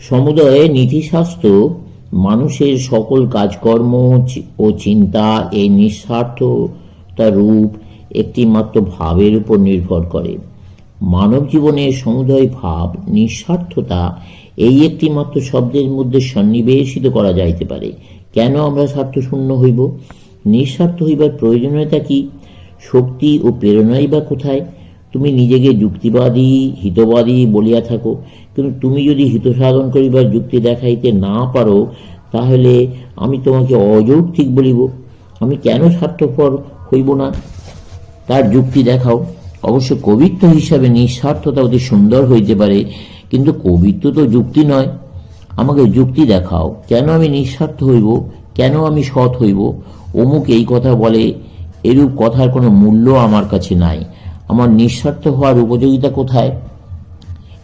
সমুদয়ে নীতিশাস্ত্র মানুষের সকল কাজকর্ম ও চিন্তা এই নিঃস্বার্থতা রূপ একটি মাত্র ভাবের উপর নির্ভর করে। মানব জীবনের সমুদয় ভাব, নিঃস্বার্থতা এই একটি মাত্র শব্দের মধ্যে সন্নিবেশিত করা যাইতে পারে। কেন আমরা স্বার্থশূন্য হইব? নিঃস্বার্থ হইবার প্রয়োজনীয়তা কি? শক্তি ও প্রেরণাই বা কোথায়? তুমি নিজেকে যুক্তিবাদী, হিতবাদী বলিয়া থাকো। কিন্তু তুমি যদি হিত সাধন করিবার যুক্তি দেখাইতে না পারো, তাহলে আমি তোমাকে অযৌক্তিক বলিব। আমি কেন স্বার্থপর হইব না? তার যুক্তি দেখাও। অবশ্য কবিত্ব হিসাবে নিঃস্বার্থতা অতি সুন্দর হইতে পারে, কিন্তু কবিত্ব তো যুক্তি নয়। আমাকে যুক্তি দেখাও। কেন আমি নিঃস্বার্থ হইব? কেন আমি সৎ হইব? অমুক এই কথা বলে এরূপ কথার কোনো মূল্য আমার কাছে নাই। আমার নিঃস্বার্থ হওয়ার উপযোগিতা কোথায়?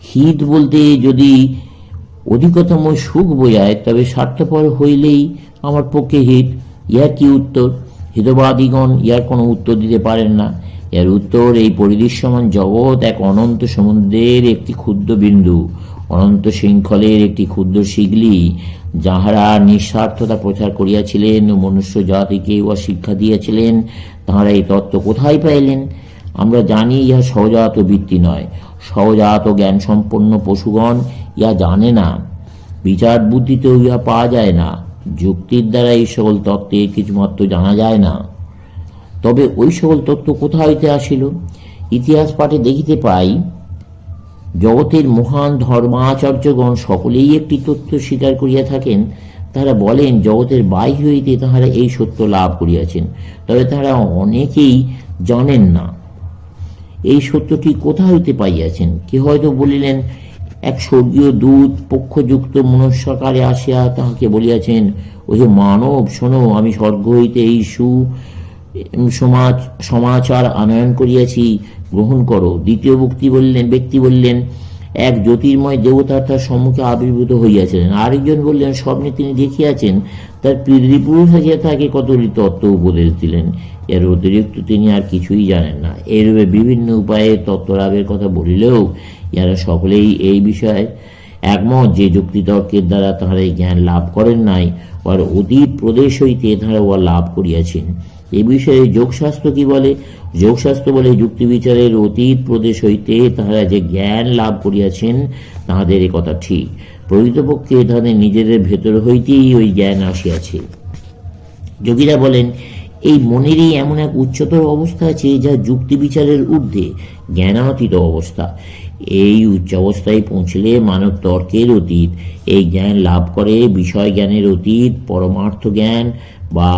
হিত বলতে যদি অধিকতম সুখ বোঝায়, তবে স্বার্থপর হইলেই আমার পক্ষে হিত ইহার কি উত্তর? হিতবাদীগণ ইহার কোনো উত্তর দিতে পারেন না। এর উত্তর, এই পরিদৃশ্যমান জগৎ এক অনন্ত সমুদ্রের একটি ক্ষুদ্র বিন্দু, অনন্ত শৃঙ্খলের একটি ক্ষুদ্র শিগলি যাহারা নিঃস্বার্থতা প্রচার করিয়াছিলেন ও মনুষ্য জাতিকে উহা শিক্ষা দিয়েছিলেন, তাহারা এই তত্ত্ব কোথায় পাইলেন? আমরা জানি ইহা সহজাত বৃত্তি নয়। সহজাত জ্ঞান সম্পন্ন পশুগণ ইহা জানে না। বিচার বুদ্ধিতেও ইহা পাওয়া যায় না। যুক্তির দ্বারা এই সকল তত্ত্বের কিছুমাত্র জানা যায় না। তবে ওই সকল তত্ত্ব কোথা হইতে আসিল ইতিহাস পাঠে দেখিতে পাই, জগতের মহান ধর্মাচার্যগণ সকলেই একটি তথ্য স্বীকার করিয়া থাকেন। তারা বলেন, জগতের বাহ্য হইতে তাহারা এই সত্য লাভ করিয়াছেন। তবে তারা অনেকেই জানেন না। এই সত্যটি কোথা হইতে পাইয়াছেন? কে হয়তো বলিলেন, এক স্বর্গীয় দূত পক্ষযুক্ত মনুষ্যকারে আসিয়া তাহাকে বলিয়াছেন ওহে মানব, শোনো, আমি স্বর্গ হইতে এই সু সমাজ, সমাচার আনয়ন করিয়াছি। গ্রহণ করো। দ্বিতীয় ব্যক্তি বললেন ব্যক্তি বললেন এক জ্যোতির্ময় দেবতা তার সম্মুখে আবির্ভূত হইয়াছিলেন। আরেকজন বললেন, স্বপ্নে তিনি দেখিয়াছেন, তার পিতৃপুরুষ আসিয়া তাকে কতগুলি তত্ত্ব উপদেশ দিলেন। এর অতিরিক্ত তিনি আর কিছুই জানেন না। এরূপে বিভিন্ন উপায়ে তত্ত্বলাভের কথা বলিলেও ইহারা সকলেই এই বিষয়ে একমত যে যুক্তিতর্কের দ্বারা তাহারা জ্ঞান লাভ করেন নাই, আর অতীত প্রদেশ হইতে তাহারা লাভ করিয়াছেন। এ বিষয়ে যোগশাস্ত্র কি বলে? যোগশাস্ত্র বলে যুক্তি বিচারের অতীত প্রদেশ হইতে তাহারা যে জ্ঞান লাভ করিয়াছেন, তাহাদের এ কথা ঠিক। প্রকৃতপক্ষে তাহাদের নিজেদের ভেতর হইতেই ওই জ্ঞান আসিয়াছে। যোগীরা বলেন, এই মনেরই এমন এক উচ্চতর অবস্থা আছে, যা যুক্তি বিচারের ঊর্ধ্বে জ্ঞানাতীত অবস্থা। এই উচ্চ অবস্থায় পৌঁছলে মানব তর্কের অতীত, এই জ্ঞান লাভ করে বিষয় জ্ঞানের অতীত, পরমার্থ জ্ঞান বা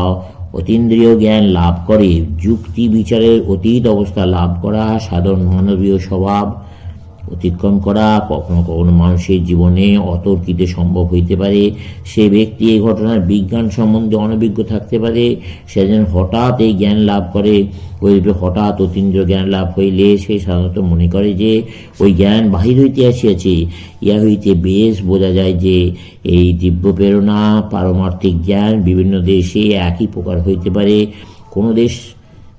অতীন্দ্রিয় জ্ঞান লাভ করে যুক্তি বিচারের অতীত অবস্থা লাভ করা সাধারণ মানবীয় স্বভাব অতিক্রম করা, কখনো কখনো মানুষের জীবনে অতর্কিতে সম্ভব হইতে পারে। সে ব্যক্তি এই ঘটনার বিজ্ঞান সম্বন্ধে অনভিজ্ঞ থাকতে পারে। সে যেন হঠাৎ এই জ্ঞান লাভ করে ওইরূপে হঠাৎ অতীন্দ্র জ্ঞান লাভ হইলে সে সাধারণত মনে করে যে, ওই জ্ঞান বাহির হইতে আসিয়াছে। ইহা হইতে বেশ বোঝা যায় যে, এই দিব্য প্রেরণা, পারমার্থিক জ্ঞান বিভিন্ন দেশে একই প্রকার হইতে পারে। কোনো দেশ,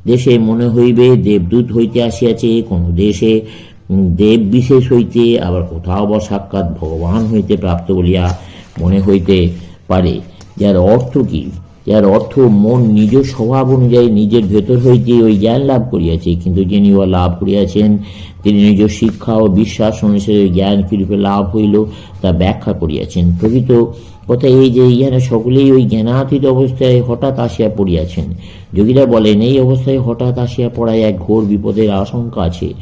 দেশে মনে হইবে দেবদূত হইতে আসিয়াছে, কোনো দেশে দেব বিশেষ হইতে আবার কোথাও বা সাক্ষাৎ ভগবান হইতে প্রাপ্ত বলিয়া মনে হইতে পারে। যার অর্থ কি? যার অর্থ মন নিজ স্বভাব অনুযায়ী নিজের ভেতর হইতে ওই জ্ঞান লাভ করিয়াছে। কিন্তু যিনি উহা লাভ করিয়াছেন, তিনি নিজ শিক্ষা ও বিশ্বাস অনুসারে ওই জ্ঞান কিরূপে লাভ হইল তা ব্যাখ্যা করিয়াছেন। প্রকৃত কথা এই যে ইহারা সকলেই ওই জ্ঞানাতীত অবস্থায় হঠাৎ আসিয়া পড়িয়াছেন। যোগীরা বলেন, এই অবস্থায় হঠাৎ আসিয়া পড়ায় এক ঘোর বিপদের আশঙ্কা আছে।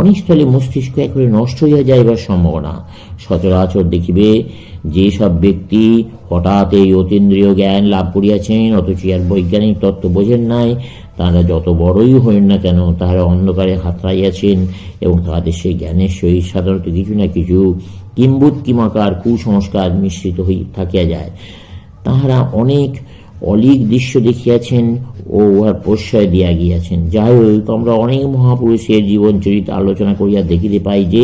অনিস্থলে মস্তিষ্ক একেবারে নষ্ট হইয়া যাইবার সম্ভাবনা। সচরাচর দেখিবে যে সব ব্যক্তি হঠাৎ এই অতীন্দ্রিয় জ্ঞান লাভ করিয়াছেন, অথচ আর বৈজ্ঞানিক তত্ত্ব বোঝেন নাই তারা যত বড়ই হইন না কেন, তাহারা অন্ধকারে হাতড়াইয়াছেন এবং তাহাদের সেই জ্ঞানের সহিত সাধারণত কিছু না কিছু কিম্বুত কিমাকার কুসংস্কার মিশ্রিত হই থাকিয়া যায়। তাহারা অনেক অলিক দৃশ্য দেখিয়াছেন ও উহার প্রশ্রয় দিয়া গিয়াছেন। যাই হোক আমরা অনেক মহাপুরুষের জীবন চরিত আলোচনা করিয়া দেখিতে পাই যে,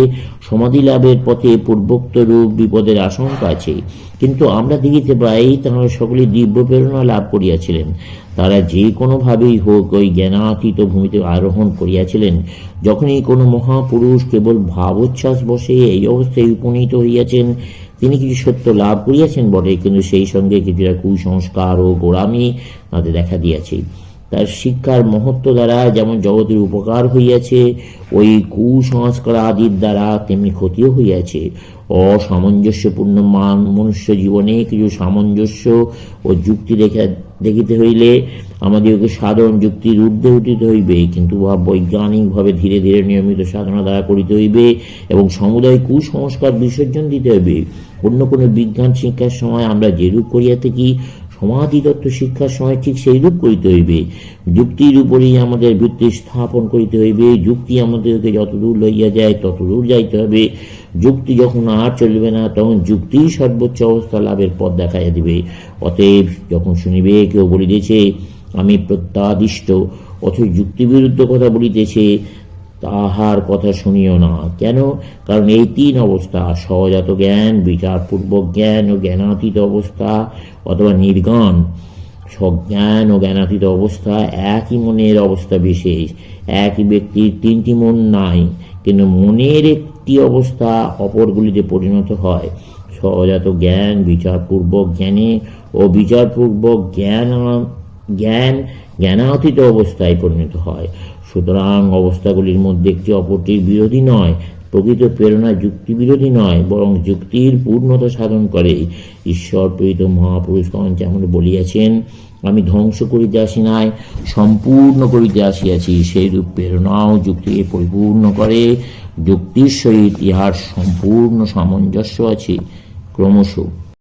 সমাধি লাভের পথে পূর্বোক্ত রূপ বিপদের আশঙ্কা আছে। কিন্তু আমরা দেখিতে পাই, তাহারা সকলে দিব্য প্রেরণা লাভ করিয়াছিলেন। তারা যে কোনোভাবেই হোক ওই জ্ঞানাতীত ভূমিতে আরোহণ করিয়াছিলেন। যখনই কোনো মহাপুরুষ কেবল ভাবোচ্ছ্বাস বসে এই অবস্থায় উপনীত হইয়াছেন তিনি কিছু সত্য লাভ করিয়াছেন বটে, কিন্তু সেই সঙ্গে কিছুটা কুসংস্কার ও গোড়ামি তাদের দেখা দিয়াছে। তার শিক্ষার মহত্ব দ্বারা যেমন জগতের উপকার হইয়াছে, ওই কুসংস্কার আদির দ্বারা তেমনি ক্ষতিও হইয়াছে। অসামঞ্জস্যপূর্ণ মান, মনুষ্য জীবনে কিছু সামঞ্জস্য ও যুক্তি দেখা দেখিতে হইলে আমাদেরকে সাধারণ যুক্তির ঊর্ধ্বে উঠিতে হইবে, কিন্তু উহা বৈজ্ঞানিকভাবে ধীরে ধীরে নিয়মিত সাধনা দ্বারা করিতে হইবে এবং সমুদায় কুসংস্কার বিসর্জন দিতে হইবে। অন্য কোনো বিজ্ঞান শিক্ষার সময় আমরা যেরূপ করিয়া থাকি সমাধি তত্ত্ব শিক্ষার সময় ঠিক সেইরূপ করিতে হইবে। যুক্তির উপরেই আমাদের ভিত্তি স্থাপন করিতে হইবে। যুক্তি আমাদেরকে যতদূর লইয়া যায়, ততদূর যাইতে হবে। যুক্তি যখন আর চলবে না, তখন যুক্তিই সর্বোচ্চ অবস্থা লাভের পথ দেখাইয়া দিবে। অতএব যখন শুনিবে কেউ বলিতেছে, আমি প্রত্যাদিষ্ট, অথচ যুক্তিবিরুদ্ধ কথা বলিতেছে তাহার কথা শুনিও না। কেন? কারণ এই তিন অবস্থা, সহজাত জ্ঞান, বিচারপূর্বক জ্ঞান ও জ্ঞানাতীত অবস্থা, অথবা নির্গান সজ্ঞান ও জ্ঞানাতীত অবস্থা, একই মনের অবস্থা বিশেষ। একই ব্যক্তির তিনটি মন নাই, কিন্তু মনের একটি অবস্থা অপরগুলিতে পরিণত হয়। সহজাত জ্ঞান, বিচারপূর্বক জ্ঞানে ও বিচারপূর্বক জ্ঞান জ্ঞান, জ্ঞানাতীত অবস্থায় পরিণত হয়। সুতরাং অবস্থাগুলির মধ্যে একটি অপরটির বিরোধী নয়, প্রকৃত প্রেরণা যুক্তি বিরোধী নয়, বরং যুক্তির পূর্ণতা সাধন করে। ঈশ্বর, প্রেরিত মহাপুরুষগণ যেমন বলিয়াছেন, আমি ধ্বংস করিতে আসি নাই, সম্পূর্ণ করিতে আসিয়াছি। সেইরূপ প্রেরণাও যুক্তিকে পরিপূর্ণ করে। যুক্তির সহিত ইহার সম্পূর্ণ সামঞ্জস্য আছে। ক্রমশ